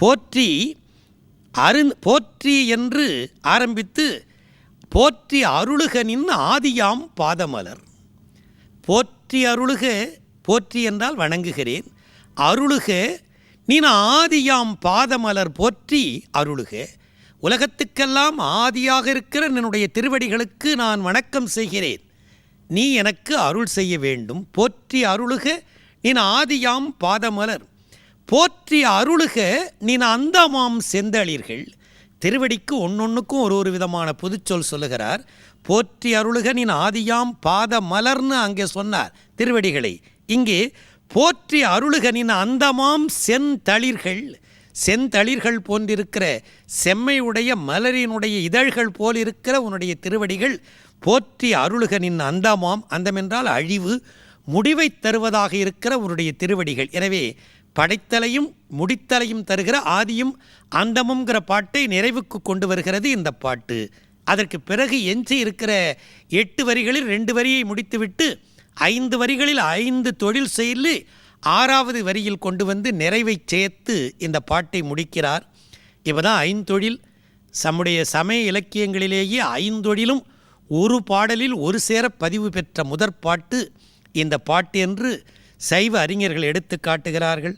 போற்றி அரு போற்றி என்று ஆரம்பித்து போற்றி அருளுகனின் ஆதியாம் பாதமலர். போற்றி அருளுக போற்றி என்றால் வணங்குகிறேன். அருளுக நீன் ஆதியாம் பாதமலர் போற்றி அருளுக. உலகத்துக்கெல்லாம் ஆதியாக இருக்கிற என்னுடைய திருவடிகளுக்கு நான் வணக்கம் செய்கிறேன். நீ எனக்கு அருள் செய்ய வேண்டும். போற்றி அருளுக நீன் ஆதியாம் பாதமலர். போற்றி அருளுக நீன் அந்தமாம் செந்தளிர்கள். திருவடிக்கு ஒன்னொன்றுக்கும் ஒரு ஒரு விதமான புதுச்சொல் சொல்லுகிறார். போற்றி அருளுக நீன் ஆதியாம் பாத மலர்னு அங்கே சொன்னார் திருவடிகளை. இங்கே போற்றி அருளுக நின் அந்தமாம் செந்தளிர்கள். செந்தளிர்கள் போன்றிருக்கிற செம்மையுடைய மலரினுடைய இதழ்கள் போல் இருக்கிற உன்னுடைய திருவடிகள். போற்றி அருளுக நின் அந்தமாம் அந்தமென்றால் அழிவு முடிவை தருவதாக இருக்கிற உன்னுடைய திருவடிகள். எனவே படைத்தலையும் முடித்தலையும் தருகிற ஆதியும் அந்தமுங்கிற பாட்டை நிறைவுக்கு கொண்டு வருகிறது இந்த பாட்டு. அதற்கு பிறகு எஞ்சி இருக்கிற எட்டு வரிகளில் ரெண்டு வரியை முடித்துவிட்டு ஐந்து வரிகளில் ஐந்து தொழில் செயலு ஆறாவது வரியில் கொண்டு வந்து நிறைவை சேர்த்து இந்த பாட்டை முடிக்கிறார். இவதான் ஐந்தொழில். நம்முடைய சமய இலக்கியங்களிலேயே ஐந்தொழிலும் ஒரு பாடலில் ஒரு சேர பதிவு பெற்ற முதற் பாட்டு இந்த பாட்டு என்று சைவ அறிஞர்கள் எடுத்து காட்டுகிறார்கள்.